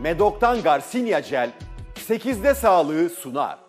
Medok'tan Garcinia Gel 8'de sağlığı sunar.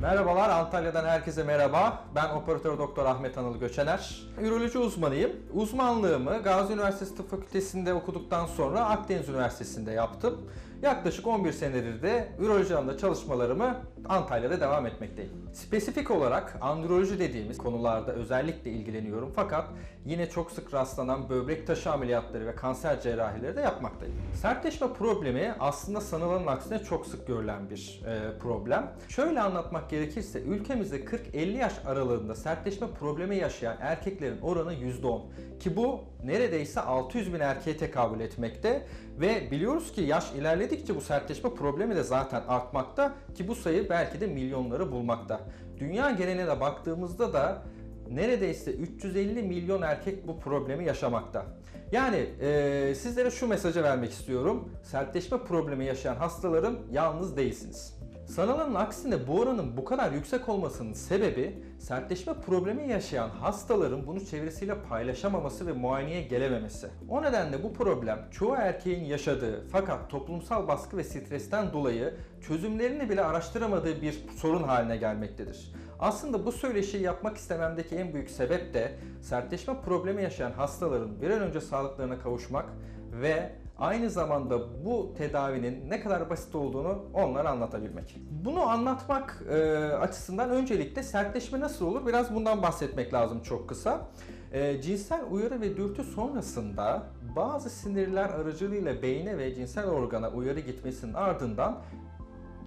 Merhabalar, Antalya'dan herkese merhaba. Ben operatör doktor Ahmet Anıl Göçener. Üroloji uzmanıyım. Uzmanlığımı Gazi Üniversitesi Tıp Fakültesi'nde okuduktan sonra Akdeniz Üniversitesi'nde yaptım. Yaklaşık 11 senedir de üroloji alanında çalışmalarımı Antalya'da devam etmekteyim. Spesifik olarak androloji dediğimiz konularda özellikle ilgileniyorum fakat yine çok sık rastlanan böbrek taşı ameliyatları ve kanser cerrahileri de yapmaktayım. Sertleşme problemi aslında sanılanın aksine çok sık görülen bir e, problem. Şöyle anlatmak gerekirse ülkemizde 40-50 yaş aralığında sertleşme problemi yaşayan erkeklerin oranı %10 ki bu neredeyse 600 bin erkeğe tekabül etmekte ve biliyoruz ki yaş ilerledikçe bu sertleşme problemi de zaten artmakta ki bu sayı belki de milyonları bulmakta. Dünya geneline baktığımızda da neredeyse 350 milyon erkek bu problemi yaşamakta. Yani e, sizlere şu mesajı vermek istiyorum. Sertleşme problemi yaşayan hastalarım yalnız değilsiniz. Sanılanın aksine bu oranın bu kadar yüksek olmasının sebebi sertleşme problemi yaşayan hastaların bunu çevresiyle paylaşamaması ve muayeneye gelememesi. O nedenle bu problem çoğu erkeğin yaşadığı fakat toplumsal baskı ve stresten dolayı çözümlerini bile araştıramadığı bir sorun haline gelmektedir. Aslında bu söyleşiyi yapmak istememdeki en büyük sebep de sertleşme problemi yaşayan hastaların bir an önce sağlıklarına kavuşmak ve aynı zamanda bu tedavinin ne kadar basit olduğunu onlara anlatabilmek. Bunu anlatmak e, açısından öncelikle sertleşme nasıl olur biraz bundan bahsetmek lazım çok kısa. E, cinsel uyarı ve dürtü sonrasında bazı sinirler aracılığıyla beyne ve cinsel organa uyarı gitmesinin ardından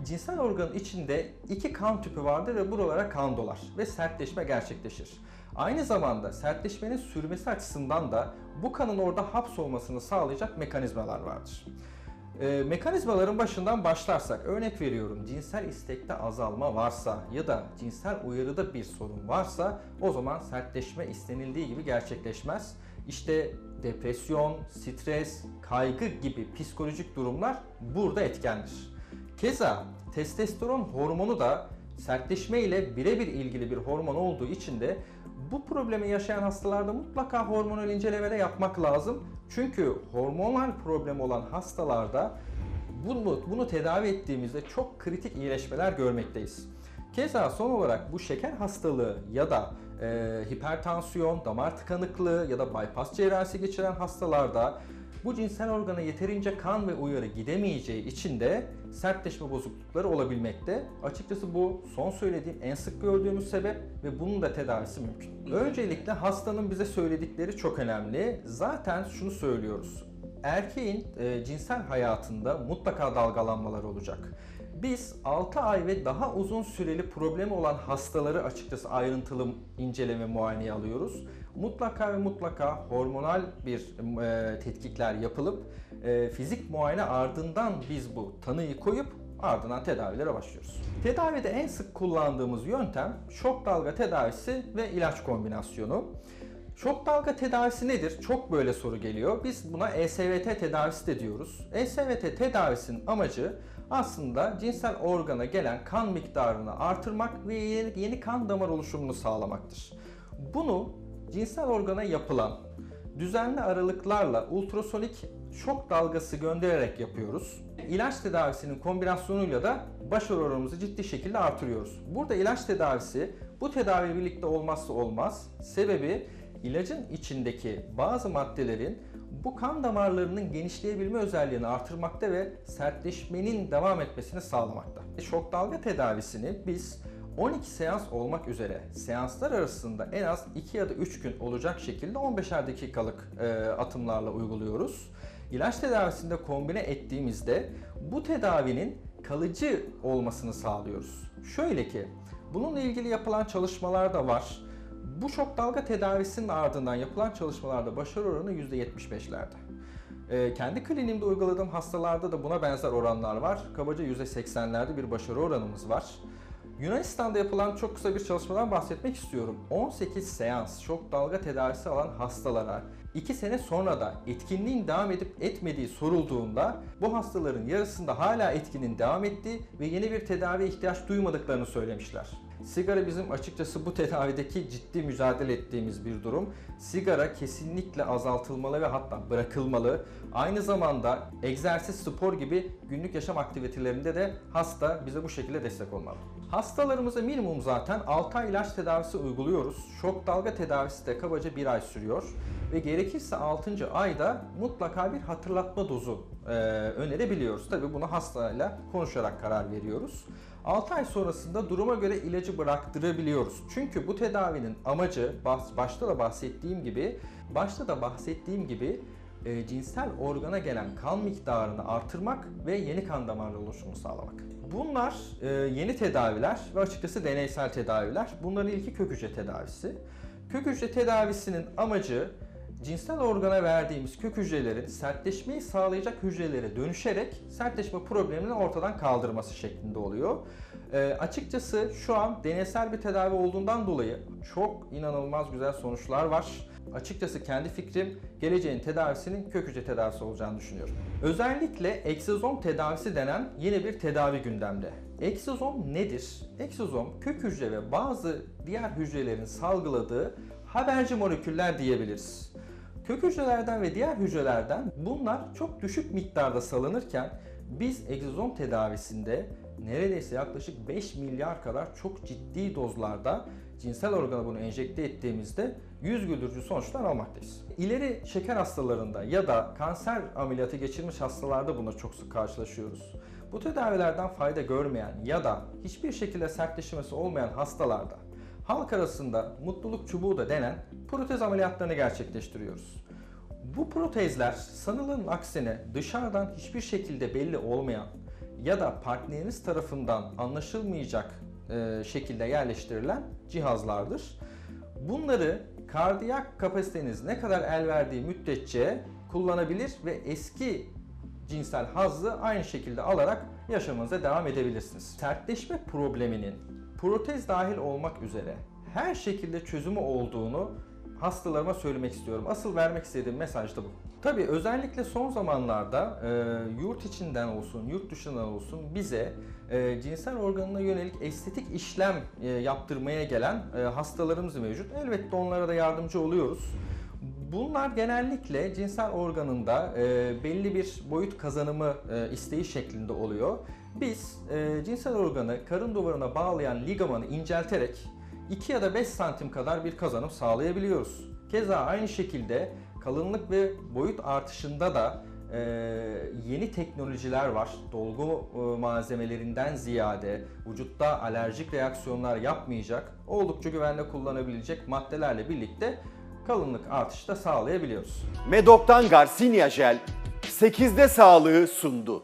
cinsel organın içinde iki kan tüpü vardır ve buralara kan dolar ve sertleşme gerçekleşir. Aynı zamanda sertleşmenin sürmesi açısından da bu kanın orada hapsolmasını sağlayacak mekanizmalar vardır. Ee, mekanizmaların başından başlarsak örnek veriyorum cinsel istekte azalma varsa ya da cinsel uyarıda bir sorun varsa o zaman sertleşme istenildiği gibi gerçekleşmez. İşte depresyon, stres, kaygı gibi psikolojik durumlar burada etkendir. Keza testosteron hormonu da sertleşme ile birebir ilgili bir hormon olduğu için de bu problemi yaşayan hastalarda mutlaka hormonal inceleme de yapmak lazım. Çünkü hormonal problem olan hastalarda bunu, bunu tedavi ettiğimizde çok kritik iyileşmeler görmekteyiz. Keza son olarak bu şeker hastalığı ya da e, hipertansiyon, damar tıkanıklığı ya da bypass cerrahisi geçiren hastalarda bu cinsel organa yeterince kan ve uyarı gidemeyeceği için de sertleşme bozuklukları olabilmekte. Açıkçası bu son söylediğim en sık gördüğümüz sebep ve bunun da tedavisi mümkün. Öncelikle hastanın bize söyledikleri çok önemli. Zaten şunu söylüyoruz. Erkeğin e, cinsel hayatında mutlaka dalgalanmalar olacak. Biz 6 ay ve daha uzun süreli problemi olan hastaları açıkçası ayrıntılı inceleme muayeneye alıyoruz. Mutlaka ve mutlaka hormonal bir e, tetkikler yapılıp e, fizik muayene ardından biz bu tanıyı koyup ardından tedavilere başlıyoruz. Tedavide en sık kullandığımız yöntem şok dalga tedavisi ve ilaç kombinasyonu. Şok dalga tedavisi nedir? Çok böyle soru geliyor. Biz buna ESVT tedavisi de diyoruz. ESVT tedavisinin amacı aslında cinsel organa gelen kan miktarını artırmak ve yeni, kan damar oluşumunu sağlamaktır. Bunu cinsel organa yapılan düzenli aralıklarla ultrasonik şok dalgası göndererek yapıyoruz. İlaç tedavisinin kombinasyonuyla da başarı oranımızı ciddi şekilde artırıyoruz. Burada ilaç tedavisi bu tedavi birlikte olmazsa olmaz. Sebebi ilacın içindeki bazı maddelerin bu kan damarlarının genişleyebilme özelliğini artırmakta ve sertleşmenin devam etmesini sağlamakta. Şok dalga tedavisini biz 12 seans olmak üzere seanslar arasında en az 2 ya da 3 gün olacak şekilde 15'er dakikalık e, atımlarla uyguluyoruz. İlaç tedavisinde kombine ettiğimizde bu tedavinin kalıcı olmasını sağlıyoruz. Şöyle ki bununla ilgili yapılan çalışmalar da var. Bu şok dalga tedavisinin ardından yapılan çalışmalarda başarı oranı %75'lerde. Ee, kendi kliniğimde uyguladığım hastalarda da buna benzer oranlar var. Kabaca %80'lerde bir başarı oranımız var. Yunanistan'da yapılan çok kısa bir çalışmadan bahsetmek istiyorum. 18 seans şok dalga tedavisi alan hastalara 2 sene sonra da etkinliğin devam edip etmediği sorulduğunda bu hastaların yarısında hala etkinin devam ettiği ve yeni bir tedavi ihtiyaç duymadıklarını söylemişler. Sigara bizim açıkçası bu tedavideki ciddi mücadele ettiğimiz bir durum. Sigara kesinlikle azaltılmalı ve hatta bırakılmalı. Aynı zamanda egzersiz, spor gibi günlük yaşam aktivitelerinde de hasta bize bu şekilde destek olmalı. Hastalarımıza minimum zaten 6 ay ilaç tedavisi uyguluyoruz. Şok dalga tedavisi de kabaca 1 ay sürüyor. Ve gerekirse 6. ayda mutlaka bir hatırlatma dozu e, önerebiliyoruz. Tabi bunu hastayla konuşarak karar veriyoruz. 6 ay sonrasında duruma göre ilacı bıraktırabiliyoruz. Çünkü bu tedavinin amacı başta da bahsettiğim gibi başta da bahsettiğim gibi e, cinsel organa gelen kan miktarını artırmak ve yeni kan damarları oluşumunu sağlamak. Bunlar e, yeni tedaviler ve açıkçası deneysel tedaviler. Bunların ilki kök hücre tedavisi. Kök hücre tedavisinin amacı cinsel organa verdiğimiz kök hücrelerin sertleşmeyi sağlayacak hücrelere dönüşerek sertleşme problemini ortadan kaldırması şeklinde oluyor. E, açıkçası şu an deneysel bir tedavi olduğundan dolayı çok inanılmaz güzel sonuçlar var. Açıkçası kendi fikrim geleceğin tedavisinin kök hücre tedavisi olacağını düşünüyorum. Özellikle eksozom tedavisi denen yeni bir tedavi gündemde. Eksozom nedir? Eksozom kök hücre ve bazı diğer hücrelerin salgıladığı haberci moleküller diyebiliriz. Kök hücrelerden ve diğer hücrelerden bunlar çok düşük miktarda salınırken biz egzozom tedavisinde neredeyse yaklaşık 5 milyar kadar çok ciddi dozlarda cinsel organa bunu enjekte ettiğimizde yüz güldürücü sonuçlar almaktayız. İleri şeker hastalarında ya da kanser ameliyatı geçirmiş hastalarda bununla çok sık karşılaşıyoruz. Bu tedavilerden fayda görmeyen ya da hiçbir şekilde sertleşmesi olmayan hastalarda halk arasında mutluluk çubuğu da denen protez ameliyatlarını gerçekleştiriyoruz. Bu protezler sanılanın aksine dışarıdan hiçbir şekilde belli olmayan ya da partneriniz tarafından anlaşılmayacak e, şekilde yerleştirilen cihazlardır. Bunları kardiyak kapasiteniz ne kadar el verdiği müddetçe kullanabilir ve eski cinsel hazzı aynı şekilde alarak yaşamınıza devam edebilirsiniz. Sertleşme probleminin protez dahil olmak üzere her şekilde çözümü olduğunu hastalarıma söylemek istiyorum. Asıl vermek istediğim mesaj da bu. Tabii özellikle son zamanlarda e, yurt içinden olsun, yurt dışından olsun bize e, cinsel organına yönelik estetik işlem e, yaptırmaya gelen e, hastalarımız mevcut. Elbette onlara da yardımcı oluyoruz. Bunlar genellikle cinsel organında e, belli bir boyut kazanımı e, isteği şeklinde oluyor. Biz e, cinsel organı karın duvarına bağlayan ligamanı incelterek 2 ya da 5 santim kadar bir kazanım sağlayabiliyoruz. Keza aynı şekilde kalınlık ve boyut artışında da e, yeni teknolojiler var. Dolgu e, malzemelerinden ziyade vücutta alerjik reaksiyonlar yapmayacak, oldukça güvenli kullanabilecek maddelerle birlikte kalınlık artışı da sağlayabiliyoruz. Medok'tan Garcinia Jel 8'de sağlığı sundu.